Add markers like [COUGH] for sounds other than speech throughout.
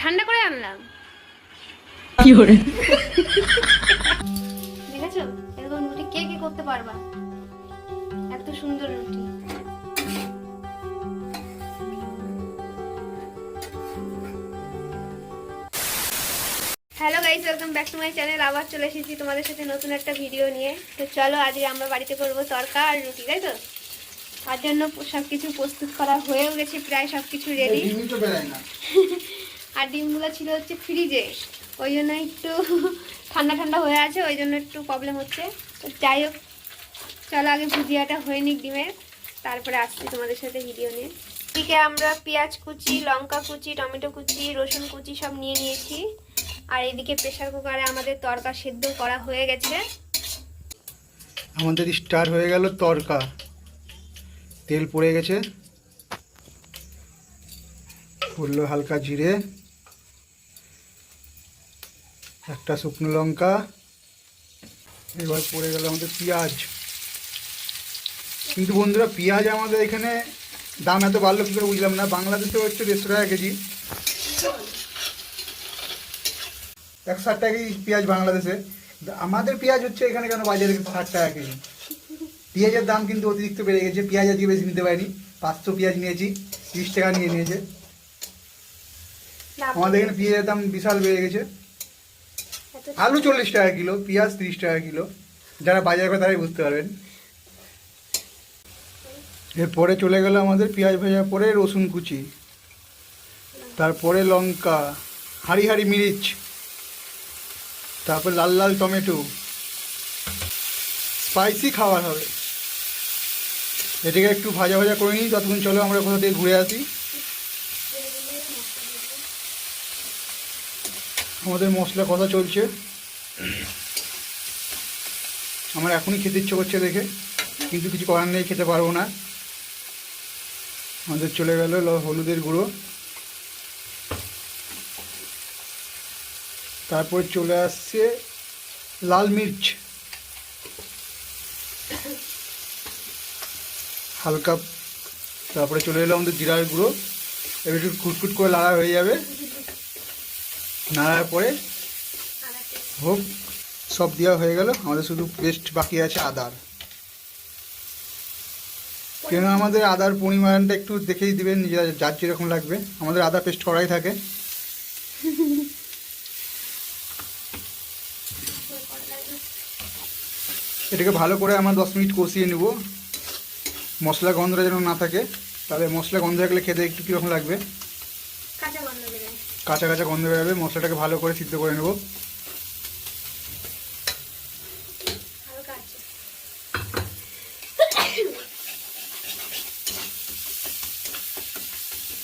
ঠান্ডা করে আনলাম। কি hore দেখেছ? এরকম রুটি কে কে করতে পারবা? এত সুন্দর রুটি। Hello guys welcome back to my channel আবার চলে এসেছি তোমাদের সাথে নতুন একটা ভিডিও নিয়ে। তো চলো আজকে আমরা বাড়িতে করব তরকা আর রুটি তাই তো? তার জন্য সব কিছু প্রস্তুত করা হয়েও গেছে প্রায় সব কিছু রেডি আর ডিমগুলো ছিল হচ্ছে ফ্রিজে ওই জন্য একটু ঠান্ডা ঠান্ডা হয়ে আছে, ওই জন্য একটু প্রবলেম হচ্ছে। তো যাই হোক, চলো আগে ভুজিয়াটা হয়ে নিক ডিমের। তারপরে আসছি তোমাদের সাথে ভিডিও নিয়ে। এদিকে আমরা পেঁয়াজ কুচি, লঙ্কা কুচি, টমেটো কুচি, রসুন কুচি সব নিয়ে নিয়েছি। আর এদিকে প্রেসার কুকারে আমাদের তরকা সেদ্ধ করা হয়ে গেছে। আমাদের স্টার হয়ে গেল তরকা। তেল পড়ে গেছে। পড়ল হালকা জিরে। একটা শুকনো লঙ্কা এবার পড়ে গেল আমাদের পেঁয়াজ। কিন্তু বন্ধুরা পেঁয়াজ আমাদের এখানে দাম এত বাড়লো কী করে বুঝলাম না। বাংলাদেশে হচ্ছে দেড়শো টাকা কেজি। একশো ষাট টাকা কেজি পেঁয়াজ বাংলাদেশে। আমাদের পেঁয়াজ হচ্ছে এখানে কেন বাজারে ষাট টাকা কেজি? পেঁয়াজের দাম কিন্তু অতিরিক্ত বেড়ে গেছে। পেঁয়াজ আজকে বেশি নিতে পারিনি। পাঁচশো পেঁয়াজ নিয়েছি তিরিশ টাকা নিয়ে নিয়েছে। আমাদের এখানে পেঁয়াজের দাম বিশাল বেড়ে গেছে। আলু চল্লিশ টাকা কিলো, পেঁয়াজ তিরিশ টাকা কিলো। যারা বাজার করে তারাই বুঝতে পারবেন। এরপরে চলে গেল আমাদের পেঁয়াজ ভাজা, পরে রসুন কুচি, তারপরে লঙ্কা, হাড়ি হাড়ি মিরিচ, তারপর লাল লাল টমেটো। স্পাইসি খাবার হবে। এটাকে একটু ভাজা ভাজা করে নিই ততক্ষণ চলো আমরা কোথা থেকে ঘুরে আসি। আমাদের মশলা কথা চলছে। আমার এখনই খেতে ইচ্ছে করছে দেখে, কিন্তু কিছু করার নেই, খেতে পারব না। আমাদের চলে গেল হলুদের গুঁড়ো। তারপর চলে আসছে লাল মির্চ। হালকা, তারপরে চলে এলো আমাদের জিরার গুঁড়ো। এবার একটু কুটকুট করে লাড়া হয়ে যাবে। নাড়ার পরে হোক সব দেওয়া হয়ে গেল। আমাদের শুধু পেস্ট বাকি আছে আদার। কেন আমাদের আদার পরিমাণটা একটু দেখেই দিবেন, নিজেরা যার যেরকম লাগবে। আমাদের আদা পেস্ট করাই থাকে। এটাকে ভালো করে আমরা দশ মিনিট কষিয়ে নেব। মশলা গন্ধটা যেন না থাকে, তাহলে মশলা গন্ধ থাকলে খেতে একটু কীরকম লাগবে? কাঁচা কাঁচা কাঁচা গন্ধ বেরোবে মশলাটাকে ভালো করে সিদ্ধ করে নেব।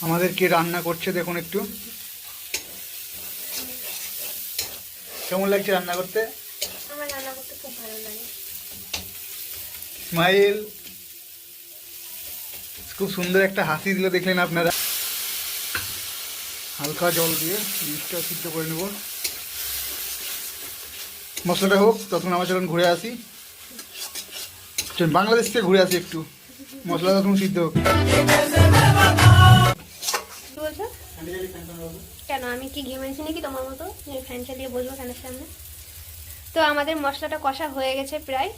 আমাদের কে রান্না করছে দেখুন একটু। কেমন লাগছে রান্না করতে? আমার রান্না করতে খুব ভালো লাগে। স্মাইল। খুব সুন্দর একটা হাসি দিল দেখলেন আপনারা। হালকা জল দিয়ে জিনিসটা সিদ্ধ করে নেব। মশলাটা হোক তখন আমার যখন ঘুরে আসি। বাংলাদেশ থেকে ঘুরে আসি একটু। মশলা তখন সিদ্ধ হোক। কেন? আমি কি ঘেমেছি নাকি তোমার মতো? ফ্যান চালিয়ে বসবো ফ্যানের সামনে। তো আমাদের মশলাটা কষা হয়ে গেছে প্রায়।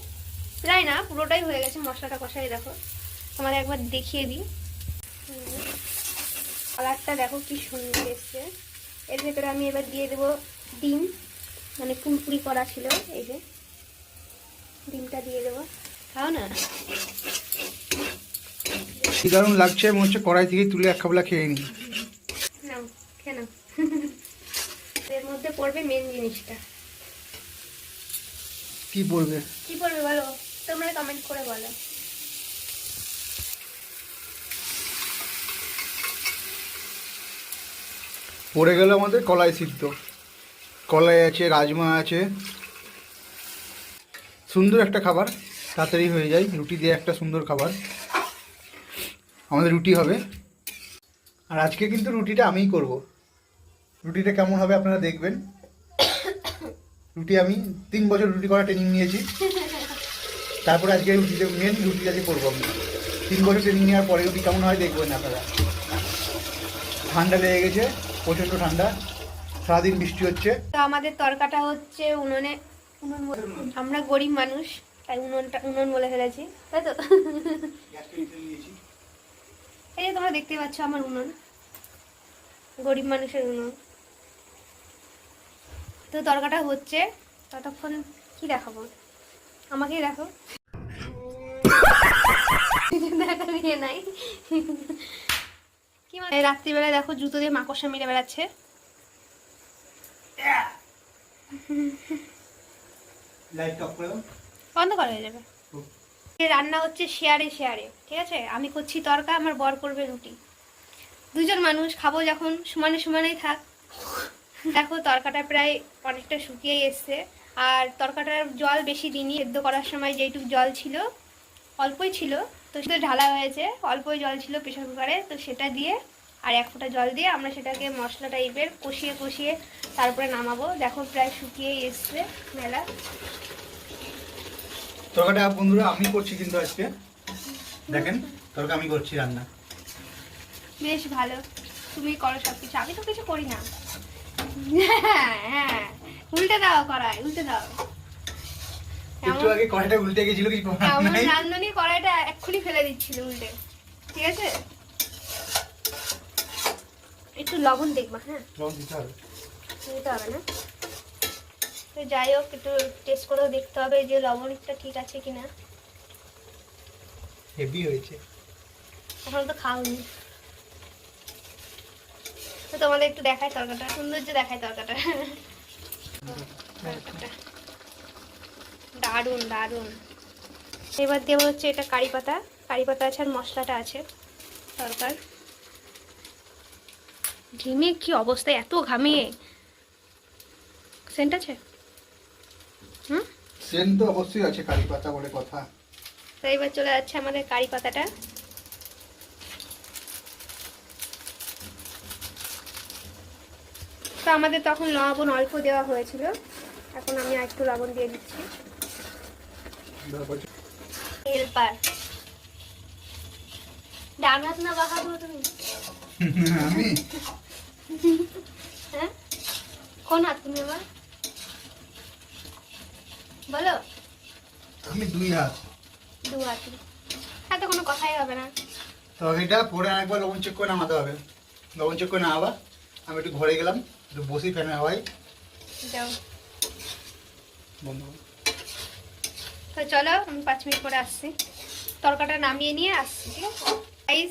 প্রায় না, পুরোটাই হয়ে গেছে মশলাটা কষাই, দেখো। আমাদের একবার দেখিয়ে দিই। কালারটা দেখো কি সুন্দর এসছে। এর ভেতরে আমি এবার দিয়ে দেবো ডিম মানে কুমকুড়ি করা ছিল এই যে। ডিমটা দিয়ে দেবো। খাও না? কি দারুণ লাগছে মনে হচ্ছে কড়াই থেকে তুলে এক খাবলা খেয়ে নাও কেন এর মধ্যে পড়বে মেন জিনিসটা। কি বলবে কি বলবে বলো? তোমরা কমেন্ট করে বলো। পড়ে গেল আমাদের কলাই সিদ্ধ। কলাই আছে, রাজমা আছে। সুন্দর একটা খাবার, তাড়াতাড়ি হয়ে যায়। রুটি দিয়ে একটা সুন্দর খাবার। আমাদের রুটি হবে। আর আজকে কিন্তু রুটিটা আমিই করব। রুটিটা কেমন হবে আপনারা দেখবেন। রুটি আমি তিন বছর রুটি করা ট্রেনিং নিয়েছি। তারপরে আজকে রুটিটা মেন রুটি আজকে করব আমি। তিন বছর ট্রেনিং নেওয়ার পরে রুটি কেমন হয় দেখবেন আপনারা। ঠান্ডা লেগে গেছে। প্রচণ্ড ঠান্ডা সারাদিন বৃষ্টি হচ্ছে। তো আমাদের তরকাটা হচ্ছে উনুনে উনুন আমরা গরিব মানুষ তাই উনুনটা উনুন বলে ফেলেছি তাই তো? এই যে তোমরা দেখতে পাচ্ছ আমার উনুন গরিব মানুষের উনুন। তো তরকাটা হচ্ছে ততক্ষণ কি দেখাবো? আমাকেই দেখো [LAUGHS] দেখার ইয়ে নাই। কি মানে রাত্রিবেলায় দেখো জুতো দিয়ে মাকড়সা মেরে বেড়াচ্ছে। বন্ধ করা হয়ে যাবে। রান্না হচ্ছে শেয়ারে শেয়ারে ঠিক আছে? আমি করছি তরকা আমার বর করবে রুটি। দুজন মানুষ খাব যখন সমানে সমানেই থাক। দেখো তরকাটা প্রায় অনেকটা শুকিয়ে এসছে। আর তরকাটার জল বেশি দিনই সেদ্ধ করার সময় যেইটুকু জল ছিল অল্পই ছিল। তো সেটা ঢালা হয়েছে অল্পই জল ছিল প্রেশার কুকারে তো সেটা দিয়ে আর এক ফোঁটা জল দিয়ে আমরা সেটাকে মশলা টাইপের কষিয়ে কষিয়ে তারপরে নামাবো। দেখো প্রায় শুকিয়েই এসছে মেলা। তরকাটা বন্ধুরা আমি করছি কিন্তু আজকে। দেখেন তরকা আমি করছি রান্না। বেশ ভালো। তুমি করো সব কিছু আমি তো কিছু করি না। হ্যাঁ হ্যাঁ। উল্টে দাও করাই উল্টে দাও। একটু আগে কড়াইটা উল্টে গেছিল কিছু রান্ধনি কড়াইটা এক্ষুনি ফেলে দিচ্ছিল উল্টে। ঠিক আছে? একটু লবণ দেখবা হ্যাঁ? লবণ দিতে হবে। দিতে হবে না? তো যাই হোক একটু টেস্ট করেও দেখতে হবে যে লবণটা ঠিক আছে কিনা। হেভি হয়েছে। এখন তো খাওনি। তো তোমাদের একটু দেখায় তরকাটা সৌন্দর্য দেখায় তরকাটা তরকাটা দারুণ দারুণ। এবার দেবো হচ্ছে এটা কারি পাতা। কারি পাতা আছে আর মশলাটা আছে তরকার ঘিমে কি অবস্থা? এত ঘামিয়ে সেন্ট আছে? হুম? সেন তো অবশ্যই আছে কারি পাতা বলে কথা। তো এবার চলে যাচ্ছে আমাদের কারি পাতাটা। তো আমাদের তখন লবণ অল্প দেওয়া হয়েছিল। এখন আমি আর একটু লবণ দিয়ে দিচ্ছি। হেল্পার ডান হাত না বাহাদুর তুমি? আমি? হ্যাঁ? কোন হাত তুমি আমার বলো। আমি দুই হাত। হাত। হাতে কোনো কথাই হবে না। তরকারিটা পরে আরেকবার লবণ চেক করে নামাতে হবে। লবণ চেক করে নামাবা। আমি একটু ঘরে গেলাম। একটু বসি ফ্যানের হাওয়ায়। যাও। বন্ধ। তো চলো, আমি পাঁচ মিনিট পরে আসছি। তরকাটা নামিয়ে নিয়ে আসছি, ঠিক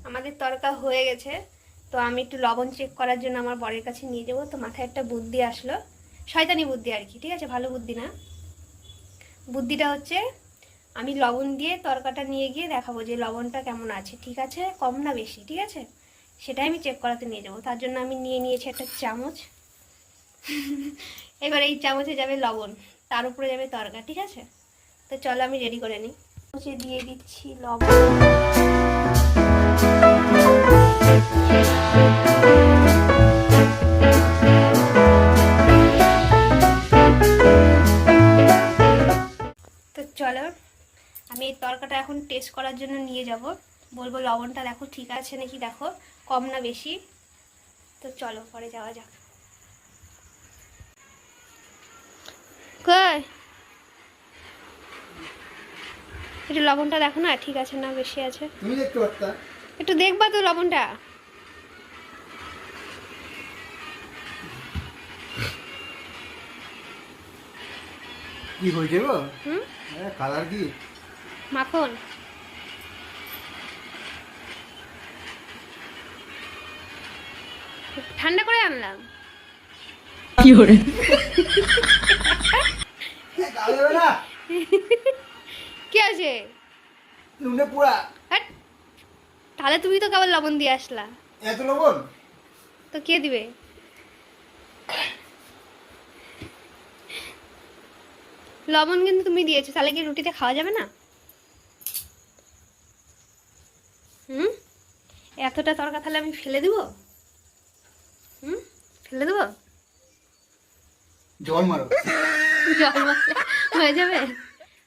আমাদের তরকা হয়ে গেছে। তো আমি একটু লবণ চেক করার জন্য আমার বরের কাছে নিয়ে যাব। তো মাথায় একটা বুদ্ধি আসলো। শয়তানি বুদ্ধি আর কি, ঠিক আছে? ভালো বুদ্ধি না। বুদ্ধিটা হচ্ছে, আমি লবণ দিয়ে তরকাটা নিয়ে গিয়ে দেখাবো যে লবণটা কেমন আছে, ঠিক আছে? কম না বেশি, ঠিক আছে? সেটাই আমি চেক করাতে নিয়ে যাব। তার জন্য আমি নিয়ে নিয়েছি একটা চামচ। [LAUGHS] এবার এই চামচে যাবে লবণ। তার উপরে যাবে তরকা, ঠিক আছে? তো চলো আমি রেডি করে নিই। চামচে দিয়ে দিচ্ছি লবণ। তো চলো আমি এই তরকাটা এখন টেস্ট করার জন্য নিয়ে যাব। বলব লবণটা দেখো ঠিক আছে নাকি দেখো কম না বেশি। তো চলো পরে যাওয়া যাক। কই? একটু লবণটা দেখো না ঠিক আছে না বেশি আছে। তুমি দেখতে পারতা? একটু দেখবা তো লবণটা? কি হয়েছে গো? হুম? কালার কি? মাখন। ঠান্ডা করে আনলাম। কি হবে না? [LAUGHS] কি আছে? নুনে পুরা। হাট। তাহলে তুমি তো কেবল লবণ দিয়ে আসলা। এত লবণ? তো কে দিবে? লবণ কিন্তু তুমি দিয়েছ তাহলে কি রুটিতে খাওয়া যাবে না? হুম? এতটা তরকা তাহলে আমি ফেলে দিব? হুম? ফেলে দেবো? জল মারো। জল মারলে হয়ে যাবে?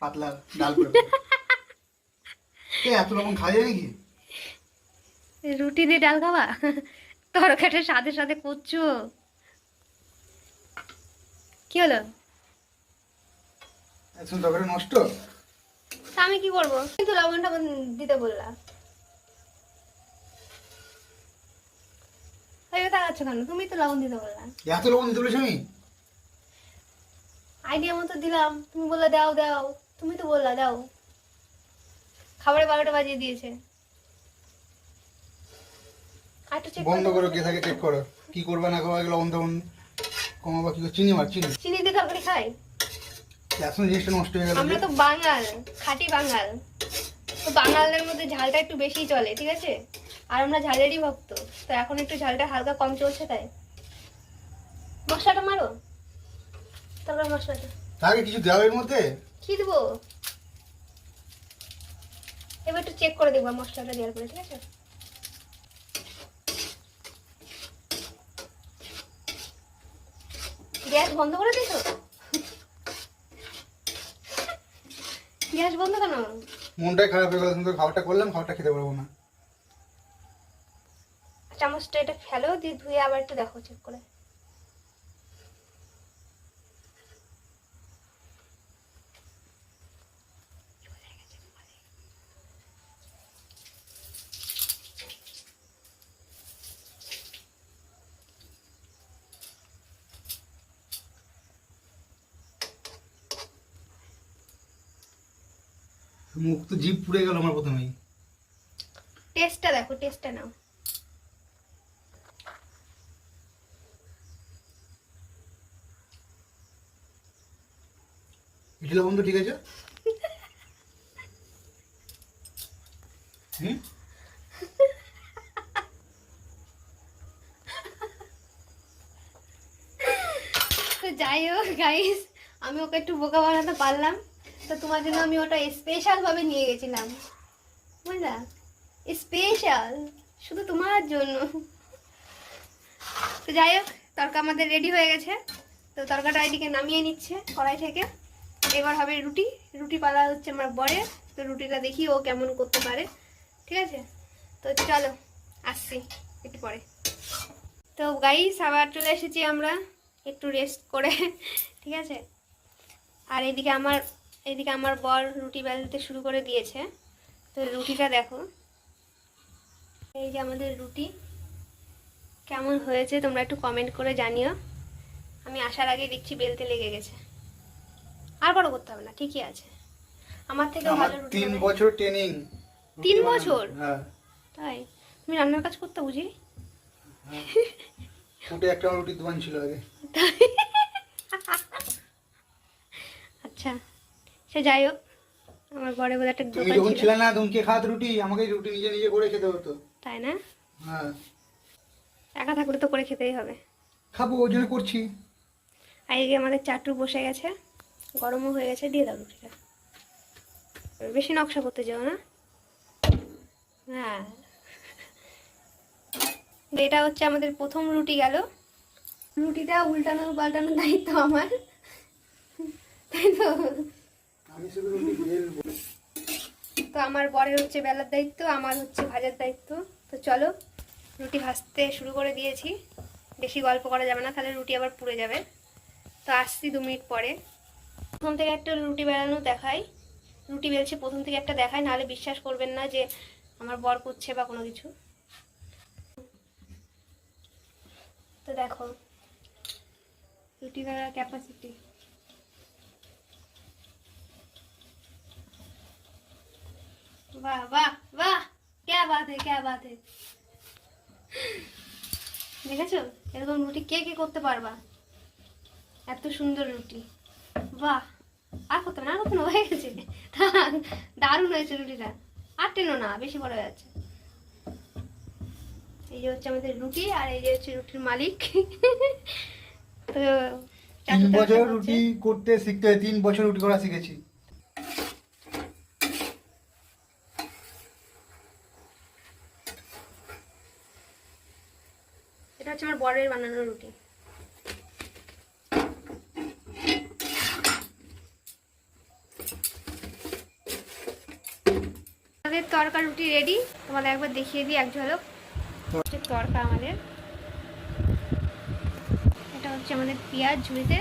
পাতলা ডাল করে এত খাওয়া যায় নাকি? রুটি দিয়ে ডাল খাবা? তরকারিটার সাথে সাথে করছ। কি হলো? তরকারি নষ্ট? আমি কি করব? কিন্তু লবণটা দিতে বললাম কেন? তুমি তো লবণ দিতে এত লবণ দিতে বলেছি আমি? আইডিয়া মতো দিলাম। তুমি বললে দাও দাও। তুমি তো বললা দাও। খাবারে বারোটা বাজিয়ে দিয়েছে। বন্ধ করো কে থাকে চেক করো। কি করবে না করবে টবণ কমাবা কি? চিনি মার চিনি। চিনি দিয়ে তরকারি খাই। এখন জিনিসটা নষ্ট হয়ে গেল। আমরা তো বাঙাল খাঁটি বাঙাল। তো বাঙালদের মধ্যে ঝালটা একটু বেশি চলে ঠিক আছে? আর আমরা ঝালেরই ভক্ত তো এখন একটু ঝালটা হালকা কম চলছে তাই। মশলাটা মারো। তারপর মশলাটা। আগে কিছু দেওয়া এর মধ্যে? কি দেবো? এবার একটু চেক করে দেখব মশলাটা দেওয়ার পরে ঠিক আছে? গ্যাস বন্ধ করে দিয়েছ? গ্যাস বন্ধ কেন? মনটাই খারাপ হয়ে গেল কিন্তু খাবারটা করলাম খাবারটা খেতে পারব না। চামচটা এটা ফেলো দিয়ে ধুয়ে আবার একটু দেখো চেক করে। মুখ তো জিভ পুড়ে গেল আমার প্রথমেই। টেস্টটা দেখো টেস্টটা নাও। ইডলি লবণ তো ঠিক আছে। হুম? যাই হোক গাইস আমি ওকে একটু বোকা বানাতে পারলাম। তো তোমার জন্য আমি ওটা স্পেশাল ভাবে নিয়ে গেছিলাম। বুঝলা? স্পেশাল শুধু তোমার জন্য। তো যাই হোক তরকা আমাদের রেডি হয়ে গেছে। তো তরকাটা এদিকে নামিয়ে নিচ্ছে কড়াই থেকে। এবার হবে রুটি। রুটি পালা হচ্ছে আমার বরের। তো রুটিটা দেখি ও কেমন করতে পারে। ঠিক আছে? তো চলো, আসছি একটু পরে। তো গাইস আবার চলে এসেছি আমরা। একটু রেস্ট করে। ঠিক আছে? আর এদিকে আমার এদিকে আমার বর রুটি বেলতে শুরু করে দিয়েছে। তো রুটিটা দেখো। এই যে আমাদের রুটি। কেমন হয়েছে তোমরা একটু কমেন্ট করে জানিও। আমি আসার আগে দেখছি বেলতে লেগে গেছে। আর বড় করতে হবে না ঠিকই আছে। আমার থেকে ভালো রুটি তিন বছর ট্রেনিং তিন বছর? হ্যাঁ। তাই? তুমি রান্নার কাজ করতে বুঝি? ফুটে একটা আমার রুটি দোকান ছিল আগে। আচ্ছা সে যাই হোক আমার বড় বলে একটা দোকান যখন ছিল। না তুমি কে খাত রুটি আমাকে রুটি নিজে নিজে করে খেতে হতো। তাই না? হ্যাঁ। একা থাকলে তো করে খেতেই হবে। খাব ওই জন্য করছি। যে আমাদের চাটু বসে গেছে গরমও হয়ে গেছে দিয়ে দাও রুটিটা। বেশি নকশা করতে যাও না। হ্যাঁ। এটা হচ্ছে আমাদের প্রথম রুটি গেল। রুটিটা উল্টানো পাল্টানোর দায়িত্ব আমার। তাই তো আমি শুধু রুটি বেলবো তো আমার বরের হচ্ছে বেলার দায়িত্ব, আমার হচ্ছে ভাজার দায়িত্ব। তো চলো, রুটি ভাজতে শুরু করে দিয়েছি। বেশি গল্প করা যাবে না, তাহলে রুটি আবার পুড়ে যাবে। তো আসছি দু মিনিট পরে। প্রথম থেকে একটা রুটি বেড়ানো দেখাই। রুটি বেলছে, প্রথম থেকে একটা দেখাই, নাহলে বিশ্বাস করবেন না যে আমার বর করছে বা কোনো কিছু। তো দেখো, রুটি বেলার ক্যাপাসিটি वाह वाह वाह क्या बात है क्या बात है দেখেছো এরকম রুটি কে কে করতে পারবা এত সুন্দর রুটি বাহ আর করতে হবে না আর করতে না হয়ে গেছে থাক, দারুণ হয়েছে রুটিটা আর টেনো না বেশি বড় হয়ে যাচ্ছে এই যে হচ্ছে আমাদের রুটি আর এই যে হচ্ছে রুটির মালিক তো তিন চাটুটা বছর হচ্ছে- রুটি করতে শিখতে হয় তিন বছর রুটি করা শিখেছি বরের বানানো রুটি। আমাদের তরকা রুটি রেডি তোমাদের একবার দেখিয়ে দিই, এক ঝলক। তরকা আমাদের। এটা হচ্ছে আমাদের পেঁয়াজ ঝুড়িতে।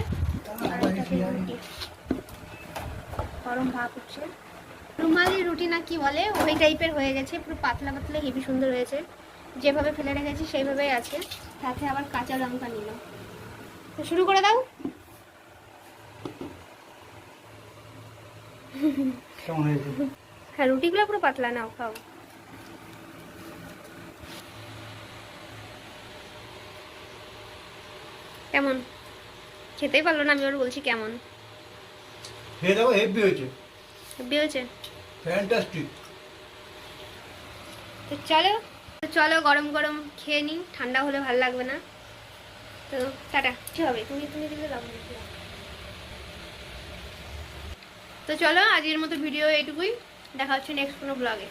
গরম ভাব হচ্ছে। রুমালি রুটি না কি বলে? ওই টাইপের হয়ে গেছে। পুরো পাতলা পাতলা হেভি সুন্দর হয়েছে। যেভাবে ফেলে রেখেছি, সেইভাবেই আছে। সাথে আবার কাঁচা লঙ্কা নিল। তো শুরু করে দাও। হ্যাঁ রুটিগুলো পুরো পাতলা নাও খাও। কেমন? খেতেই পারল না আমি ওর বলছি কেমন? খেয়ে দেখো হেভি হয়েছে। হেব্বি হয়েছে? ফ্যান্টাস্টিক তো চলো তো চলো গরম গরম খেয়ে নিই। ঠান্ডা হলে ভালো লাগবে না। তো টাটা। কী হবে? তুমি তুমি দিলে তো চলো আজকের মতো ভিডিও এইটুকুই। দেখা হচ্ছে নেক্সট কোনো ব্লগে